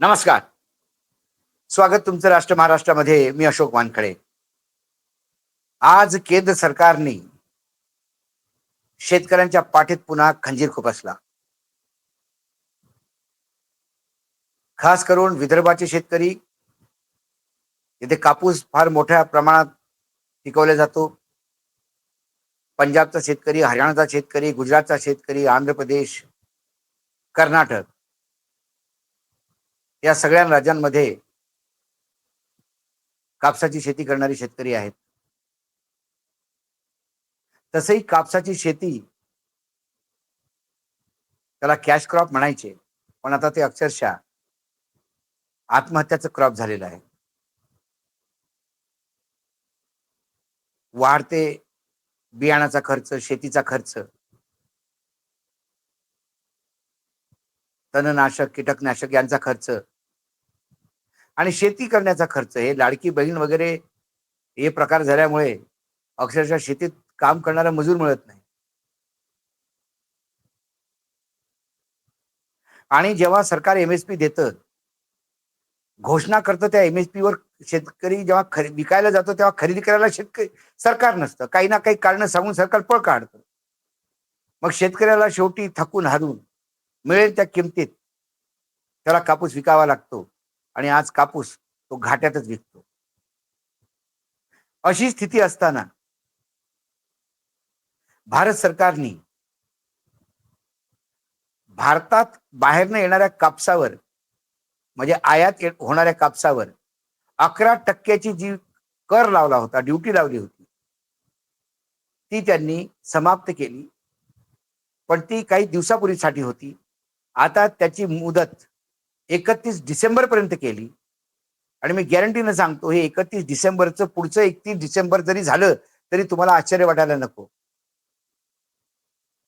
नमस्कार. स्वागत तुमचं राष्ट्र महाराष्ट्रामध्ये मी अशोक वानखडे. आज केंद्र सरकारने शेतकऱ्यांच्या पाठीत पुन्हा खंजीर खुपसला. खास करून विदर्भाचे शेतकरी इथे कापूस फार मोठ्या प्रमाणात पिकवला जातो. पंजाबचा शेतकरी हरियाणाचा शेतकरी गुजरातचा शेतकरी आंध्र प्रदेश कर्नाटक. या सगळ्या राज्यांमध्ये कापसाची शेती करणारे शेतकरी आहेत. तसही कापसाची शेती त्याला कॅश क्रॉप म्हणायचे पण आता ते अक्षरशः आत्महत्याचं क्रॉप झालेलं आहे. वाढते बियाणाचा खर्च शेतीचा खर्च. तणनाशक कीटकनाशक यांचा खर्च. आणि शेती करण्याचा खर्च हे लाडकी बहीण वगैरे हे प्रकार झाल्यामुळे अक्षरशः शेतीत काम करणारा मजूर मिळत नाही. आणि जेव्हा सरकार एमएसपी देतं घोषणा करतं त्या एमएसपी वर शेतकरी जेव्हा खरे विकायला जातो तेव्हा खरेदी करायला शेतकरी सरकार नसतं. काही ना काही कारण सांगून सरकार पळ काढतं. मग शेतकऱ्याला शेवटी थकून हारून मिळेल त्या किमतीत त्याला कापूस विकावा लागतो. आणि आज कापूस तो घाट्यातच विकतो. अशी स्थिती असताना भारत सरकारने भारतात बाहेरनं येणाऱ्या कापसावर म्हणजे आयात होणाऱ्या कापसावर अकरा टक्क्याची जी कर लावला होता ड्युटी लावली होती ती त्यांनी समाप्त केली. पण ती काही दिवसापूर्वीसाठी होती. आता त्याची मुदत एकतीस डिसेंबर पर्यंत केली. आणि मी गॅरंटीनं सांगतो हे एकतीस डिसेंबरचं पुढचं एकतीस डिसेंबर जरी झालं तरी तुम्हाला आश्चर्य वाटायला नको.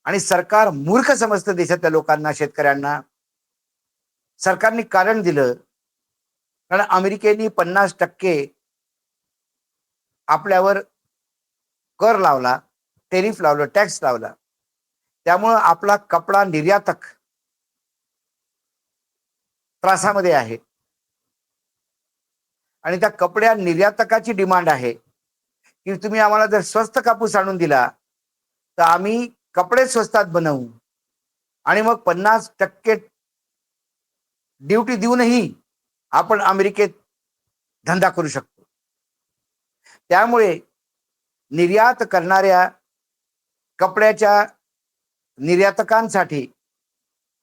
आणि सरकार मूर्ख समजतं देशातल्या लोकांना शेतकऱ्यांना. सरकारने कारण दिलं. कारण अमेरिकेने पन्नास टक्के आपल्यावर कर लावला टेरिफ लावलं टॅक्स लावला. त्यामुळं आपला कपडा निर्यातक त्रासामध्ये आहे. आणि त्या कपड्या निर्यातकाची डिमांड आहे. की तुम्ही आम्हाला जर स्वस्त कापूस आणून दिला तर आम्ही कपडे स्वस्तात बनवू. आणि मग पन्नास टक्के ड्युटी देऊनही आपण अमेरिकेत धंदा करू शकतो. त्यामुळे निर्यात करणाऱ्या कपड्याच्या निर्यातकांसाठी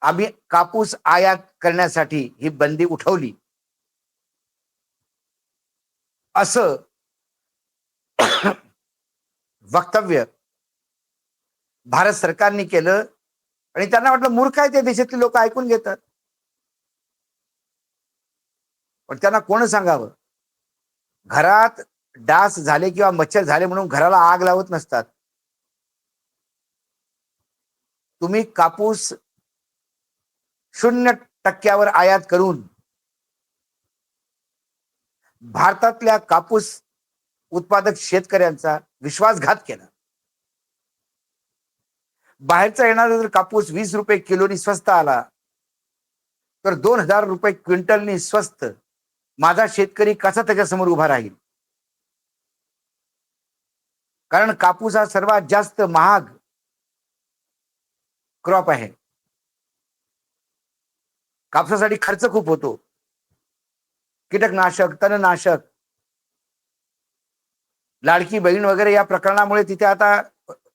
आम्ही कापूस आयात करण्यासाठी ही बंदी उठवली. असं वक्तव्य भारत सरकारने केलं आणि त्यांना वाटलं मूर्ख आहे ते देशातले लोक ऐकून घेतात. पण त्यांना कोण सांगावं? घरात डास झाले किंवा मच्छर झाले म्हणून घराला आग लावत नसतात. तुम्ही कापूस शून्य टक्क्यावर आयात करून भारतातल्या कापूस उत्पादक शेतकऱ्यांचा विश्वासघात केला. बाहेरचा येणारा जर कापूस वीस रुपये किलोनी स्वस्त आला तर दोन हजार रुपये क्विंटलनी स्वस्त माझा शेतकरी कसा त्याच्यासमोर उभा राहील? कारण कापूस हा सर्वात जास्त महाग क्रॉप आहे. कापसासाठी खर्च खूप होतो. कीटकनाशक तणनाशक लाडकी बहीण वगैरे या प्रकरणामुळे तिथे आता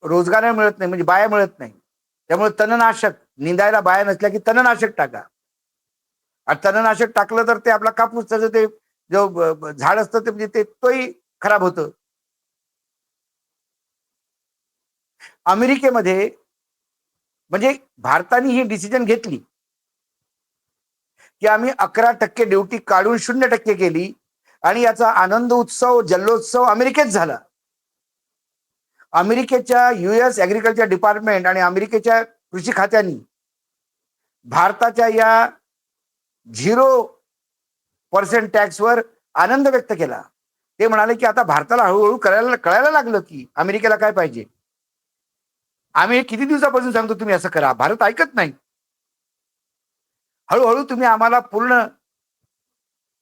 रोजगार मिळत नाही म्हणजे बाया मिळत नाही. त्यामुळे तणनाशक निंदायला बाया नसल्या की तणनाशक टाका. आणि तणनाशक टाकलं तर ते आपला कापूस त्याचं ते जो झाड असतं ते म्हणजे ते तोही खराब होतं. अमेरिकेमध्ये म्हणजे भारताने ही डिसिजन घेतली. की आम्ही अकरा टक्के ड्युटी काढून शून्य टक्के केली आणि याचा आनंद उत्सव जल्लोत्सव अमेरिकेत झाला. अमेरिकेच्या युएस ऍग्रिकल्चर डिपार्टमेंट आणि अमेरिकेच्या कृषी खात्यानी भारताच्या या झिरो पर्सेंट टॅक्सवर आनंद व्यक्त केला. ते म्हणाले की आता भारताला हळूहळू करायला कळायला लागलं की अमेरिकेला काय पाहिजे. आम्ही किती दिवसापासून सांगतो तुम्ही असं करा. भारत ऐकत नाही. हळूहळू तुम्ही आम्हाला पूर्ण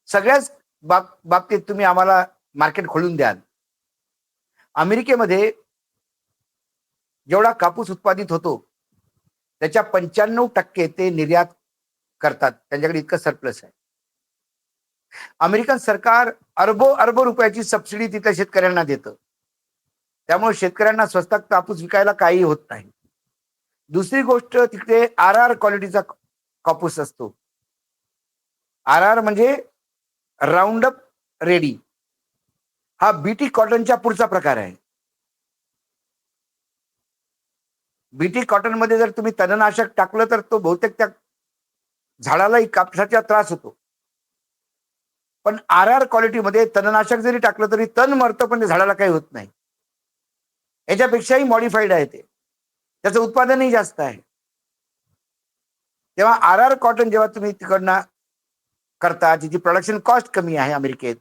सगळ्याच बाब बाबतीत तुम्ही आम्हाला मार्केट खोलून द्याल. अमेरिकेमध्ये जेवढा कापूस उत्पादित होतो त्याच्या पंच्याण्णव टक्के ते निर्यात करतात. त्यांच्याकडे इतकं सरप्लस आहे. अमेरिकन सरकार अरबो अरबो रुपयाची सबसिडी तिथल्या शेतकऱ्यांना देतं. त्यामुळे शेतकऱ्यांना स्वस्तात कापूस विकायला काही होत नाही. दुसरी गोष्ट तिकडे आर आर क्वालिटीचा कापूस असतो. आर आर म्हणजे राऊंड अप रेडी हा बीटी कॉटनच्या पुढचा प्रकार आहे. बीटी कॉटनमध्ये जर तुम्ही तणनाशक टाकलं तर तो बहुतेक त्या झाडालाही कापसाचा त्रास होतो. पण आर आर क्वालिटीमध्ये तणनाशक जरी टाकलं तरी तण मरतं पण झाडाला काही होत नाही. याच्यापेक्षाही मॉडिफाईड आहे ते. त्याचं उत्पादनही जास्त आहे. तेव्हा आर आर कॉटन जेव्हा तुम्ही तिकडनं करता जिची प्रोडक्शन कॉस्ट कमी आहे अमेरिकेत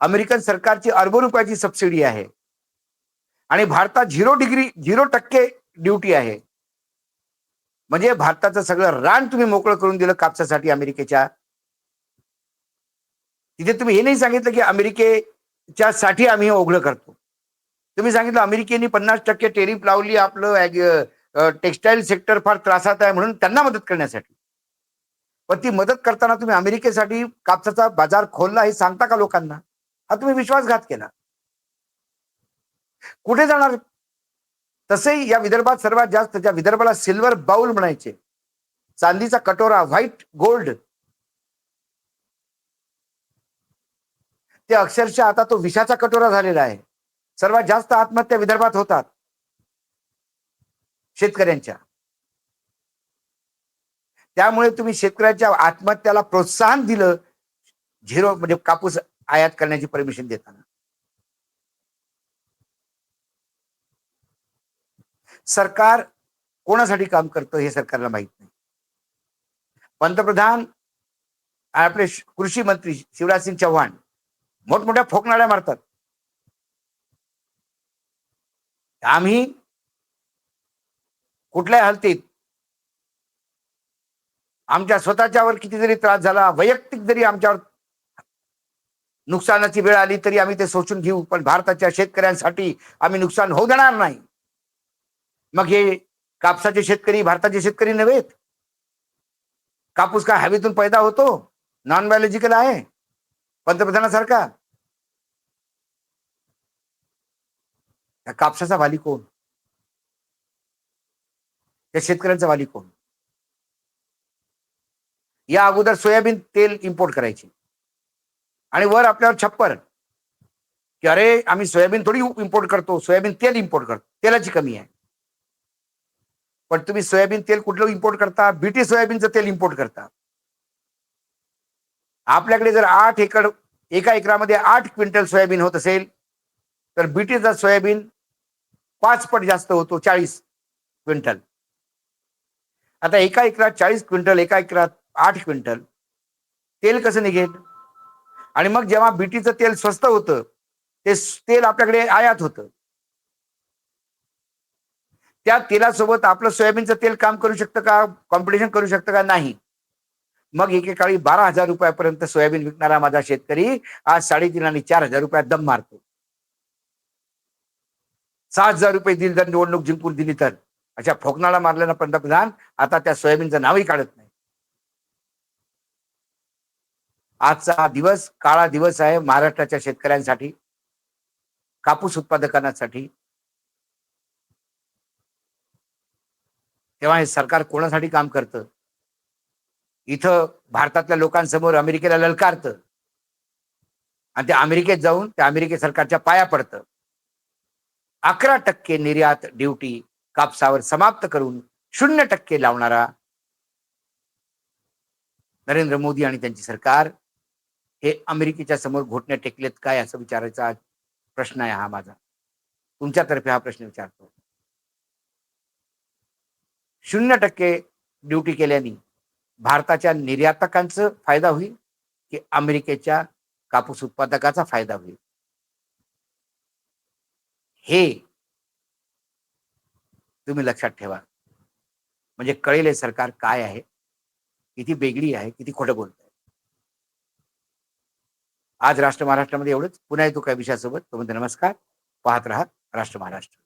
अमेरिकन सरकारची अर्ब रुपयाची सबसिडी आहे. आणि भारतात झिरो डिग्री झिरो टक्के ड्युटी आहे. म्हणजे भारताचं सगळं रान तुम्ही मोकळं करून दिलं कापसासाठी अमेरिकेच्या. तिथे तुम्ही हे नाही सांगितलं की अमेरिकेच्या साठी आम्ही ओघळं करतो. तुम्ही सांगितलं अमेरिकेने पन्नास टक्के टेरिफ लावली आपलं टेक्स्टाईल सेक्टर फार त्रासात आहे म्हणून त्यांना मदत करण्यासाठी. पण ती मदत करताना तुम्ही अमेरिकेसाठी कापसाचा बाजार खोलला हे सांगता का लोकांना? हा तुम्ही विश्वासघात केला. कुठे जाणार? तसेही या विदर्भात सर्वात जास्त ज्या विदर्भाला सिल्वर बाउल म्हणायचे चांदीचा कटोरा व्हाईट गोल्ड ते अक्षरशः आता तो विषाचा कटोरा झालेला आहे. सर्वात जास्त आत्महत्या विदर्भात होतात. शेतकऱ्यांच्या. त्यामुळे तुम्ही शेतकऱ्याच्या आत्महत्याला प्रोत्साहन दिलं झिरो म्हणजे कापूस आयात करण्याची परमिशन देताना. सरकार कोणासाठी काम करतं हे सरकारला माहीत नाही. पंतप्रधान आपले कृषी मंत्री शिवराज सिंग चव्हाण मोठमोठ्या फोकनाड्या मारतात. आम्ही कुठल्याही हालतीत आमच्या स्वतःच्यावर किती जरी त्रास झाला वैयक्तिक जरी आमच्यावर नुकसानाची वेळ आली तरी आम्ही ते सोचून घेऊ पण भारताच्या शेतकऱ्यांसाठी आम्ही नुकसान होऊ देणार नाही. मग हे कापसाचे शेतकरी भारताचे शेतकरी नव्हेत. कापूस काय हवेतून पैदा होतो? नॉन बायोलॉजिकल आहे. पंतप्रधानासारखा. कापसाचा वाली कोण? त्या शेतकऱ्यांचा वाली कोण? या अगोदर सोयाबीन तेल इम्पोर्ट करायचे. आणि वर आपल्यावर छप्पर. की अरे आम्ही सोयाबीन थोडी इम्पोर्ट करतो सोयाबीन तेल इम्पोर्ट करतो तेलाची कमी आहे. पण तुम्ही सोयाबीन तेल कुठलं इम्पोर्ट करता? बीटी सोयाबीनचं तेल इम्पोर्ट करता. आपल्याकडे जर आठ एकर एका एकरामध्ये आठ क्विंटल सोयाबीन होत असेल तर बीटीचा सोयाबीन पाच पट जास्त होतो चाळीस क्विंटल. आता एका एकरात चाळीस क्विंटल एका एकरात आठ क्विंटल. तेल कसं निघेल? आणि मग जेव्हा बीटीचं तेल स्वस्त होतं ते तेल आपल्याकडे आयात होतं. त्या तेलासोबत आपलं सोयाबीनचं तेल काम करू शकतं का? कॉम्पिटिशन करू शकतं का? नाही. मग एकेकाळी बारा हजार रुपयापर्यंत सोयाबीन विकणारा माझा शेतकरी आज साडेतीन आणि चार हजार रुपयात दम मारतो. सहा हजार रुपये दिली तर निवडणूक जिंकून दिली तर. अशा फोकणाला मारल्यानं पंतप्रधान आता त्या सोयाबीनचं नावही काढत नाही. आजचा दिवस काळा दिवस आहे महाराष्ट्राच्या शेतकऱ्यांसाठी कापूस उत्पादकांसाठी. तेव्हा हे सरकार कोणासाठी काम करतं? इथं भारतातल्या लोकांसमोर अमेरिकेला ललकारतं. आणि ते अमेरिकेत जाऊन त्या अमेरिके सरकारच्या पाया पडतं. अकरा टक्के निर्यात ड्युटी कापसावर समाप्त करून शून्य टक्के लावणारा नरेंद्र मोदी आणि त्यांची सरकार हे अमेरिकेच्या समोर घोटण्या टेकलेत काय असं विचारायचा प्रश्न आहे हा माझा. तुमच्यातर्फे हा प्रश्न विचारतो. शून्य टक्के ड्युटी केल्याने भारताच्या निर्यातकांचा फायदा होईल की अमेरिकेच्या कापूस उत्पादकाचा फायदा होईल? हे तुम्ही लक्षात ठेवा. म्हणजे कळेल हे सरकार काय आहे किती वेगळी आहे किती खोटं बोलत आहे आज राष्ट्र महाराष्ट्रामध्ये एवढंच. पुन्हा येतो काय विषयासोबत. तुम्ही नमस्कार. पाहत राहा राष्ट्र महाराष्ट्र.